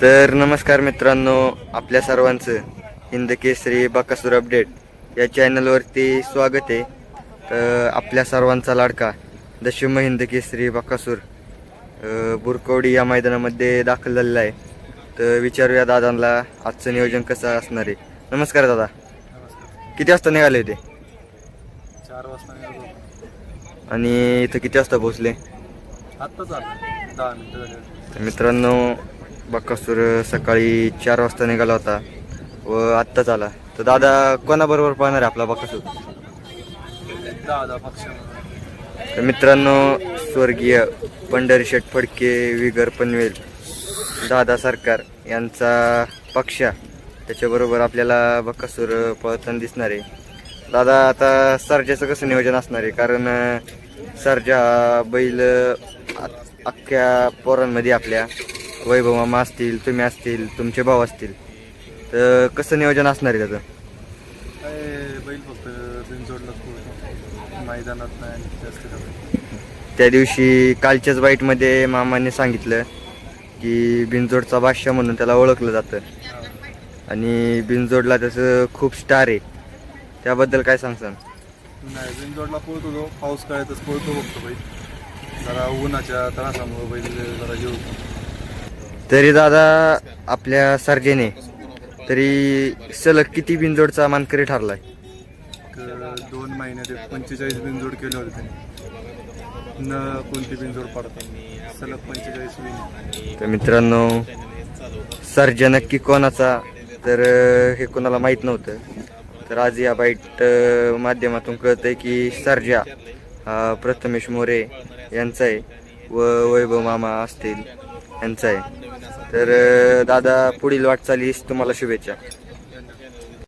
तर नमस्कार मित्रांनो आपल्या सर्वांचं हिंद केसरी बकासूर अपडेट या चॅनलवरती स्वागत आहे. तर आपल्या सर्वांचा लाडका दशम हिंद केसरी बकासूर बुरकवडी या मैदानामध्ये दाखल झालेला आहे. तर विचारूया दादांना आजचं नियोजन कसं असणार आहे? नमस्कार दादा. किती वाजता निघाले होते? चार वाजता. आणि इथं किती वाजता पोहोचले? मित्रांनो बक्कासूर सकाळी चार वाजता निघाला होता व आत्ताच आला. तर दादा कोणाबरोबर पाहणार आहे आपला बक्कासूर? दादा तर मित्रांनो स्वर्गीय पंढरीशेठ फडके विगर पनवेल दादा सरकार यांचा पक्ष त्याच्याबरोबर आपल्याला बक्कासूर पळताना दिसणार आहे. दादा आता सरजाचं कसं नियोजन असणार आहे? कारण सरजा बैल अख्ख्या पोरांमध्ये आपल्या. वैभव मामा असतील तुम्ही असतील तुमचे भाऊ असतील तर कसं नियोजन असणार आहे त्याचं? काय बैल फक्त बिनजोडलाच पोहोचतो मैदानात नाही आणि जास्त काय. त्या दिवशी कालच्याच बाईटमध्ये मामाने सांगितलं की बिनजोडचा बादशाह म्हणून त्याला ओळखलं जातं. आणि बिनजोडला त्याचं खूप स्टार आहे. त्याबद्दल काय सांगसान नाही बिनजोडला पळतो तो. पाऊस काळातच पळतो बघतो बैल. जरा उन्हाच्या त्रासामुळे बैल जरा जीव तरी दादा आपल्या सर्जेने तरी सलग किती बिनजोडचा मानकरी ठरलाय? दोन महिन्यात पंचेचाळीस बिनजोड केले होते त्यांनी. न कोणती बिनजोड पडतात सलग पंचेचाळीस बिन. तर मित्रांनो सर्जा नक्की कोणाचा? तर हे कोणाला माहीत नव्हतं. तर आज या बाईट माध्यमातून कळतंय की सर्जा हा प्रथमेश मोरे यांचा आहे व वैभव मामा असतील यांचा आहे. तर दादा पुढील वाटचालीस तुम्हाला शुभेच्छा.